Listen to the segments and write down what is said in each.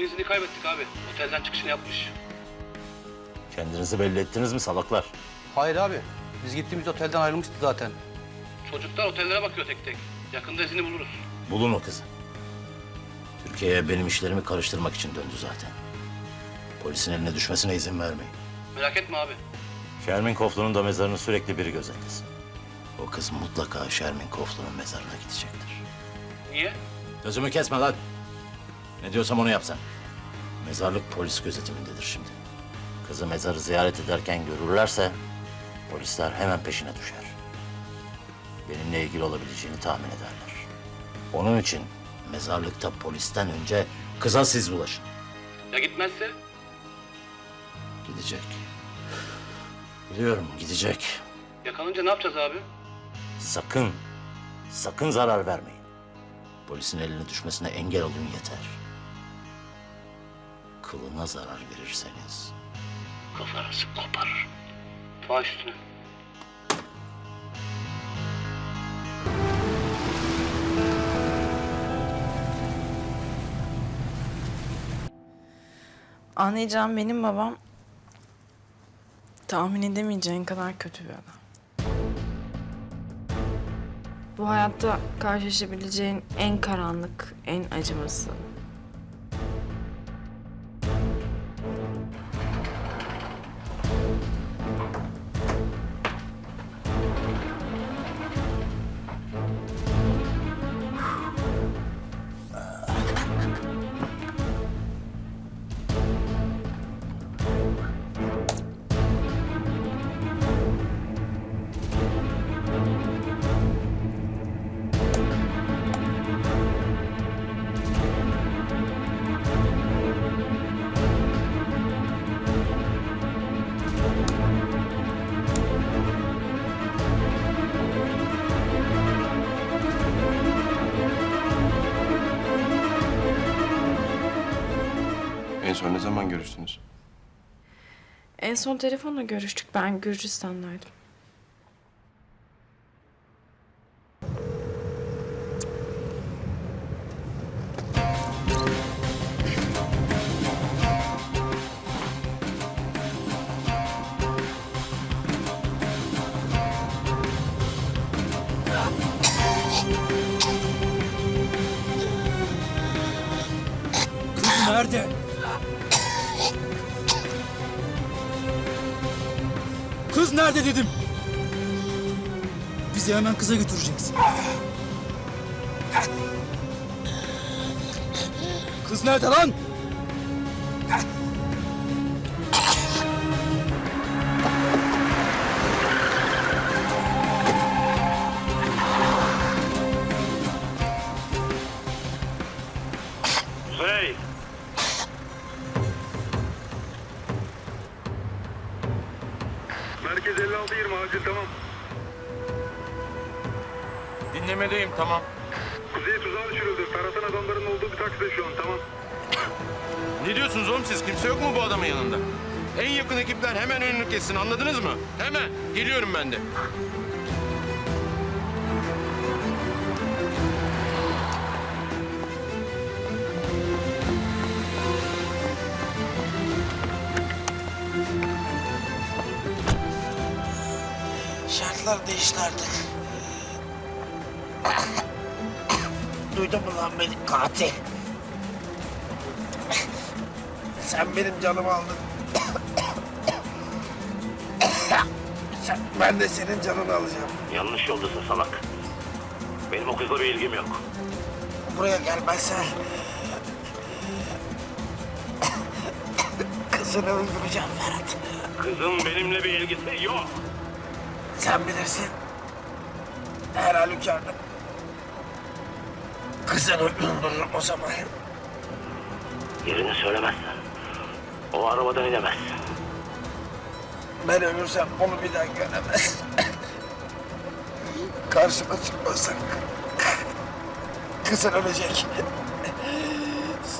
İzini kaybettik abi. Otelden çıkışını yapmış. Kendinizi belli ettiniz mi salaklar? Hayır abi. Biz gittiğimiz otelden ayrılmıştı zaten. Çocuklar otellere bakıyor tek tek. Yakında izini buluruz. Bulun o kızı. Türkiye'ye benim işlerimi karıştırmak için döndü zaten. Polisin eline düşmesine izin vermeyin. Merak etme abi. Şermin Koflu'nun da mezarını sürekli biri gözetlesin. O kız mutlaka Şermin Koflu'nun mezarına gidecektir. Niye? Gözümü kesme lan. Ne diyorsam onu yapsan. Mezarlık polis gözetimindedir şimdi. Kızı mezarı ziyaret ederken görürlerse polisler hemen peşine düşer. Benimle ilgili olabileceğini tahmin ederler. Onun için mezarlıkta polisten önce kıza siz bulaşın. Ya gitmezse? Gidecek. Biliyorum gidecek. Yakalanınca ne yapacağız abi? Sakın, sakın zarar vermeyin. Polisin eline düşmesine engel olun yeter. Kılına zarar verirseniz Kafanızı koparırım. Baş üstüne. Anlayacağım benim babam tahmin edemeyeceğin kadar kötü bir adam. Bu hayatta karşılaşabileceğin en karanlık, en acıması. En son ne zaman görüştünüz? En son telefonla görüştük. Ben Gürcistan'daydım. Kız nerede? Kız nerede dedim. Bizi hemen kıza götüreceksin. Kız nerede lan? Merkez 56-20 acil tamam. Dinlemedeyim tamam. Kuzey tuzağa düşürüldü. Ferhat'ın adamlarının olduğu bir takside şu an tamam. Ne diyorsunuz oğlum siz? Kimse yok mu bu adamın yanında? En yakın ekipler hemen önünü kessin anladınız mı? Hemen. Geliyorum ben de. Şartlar değişti artık. Duydun mu lan beni katil? Sen benim canımı aldın. Sen, ben de senin canını alacağım. Yanlış yoldasın salak. Benim o kızla bir ilgim yok. Buraya gelmezsen... Kızını öldüreceğim Ferhat. Kızın benimle bir ilgisi yok. Sen bilirsin. Her halükarda. Kızını öldürürüm o zaman. Yerini söylemezsen o arabadan inemez. Ben ölürsem onu bir daha göremez. Karşıma çıkmasak. Kızın ölecek.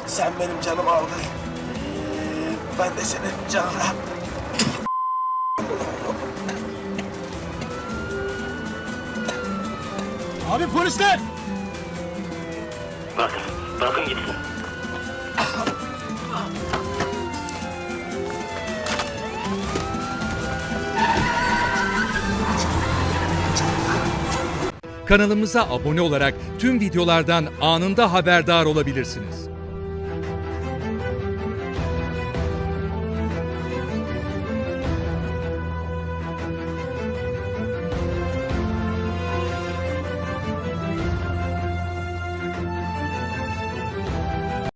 Sen benim canımı aldın. Ben de senin canına. Abi polisler! Bırakın, bırakın gitsin. Kanalımıza abone olarak tüm videolardan anında haberdar olabilirsiniz.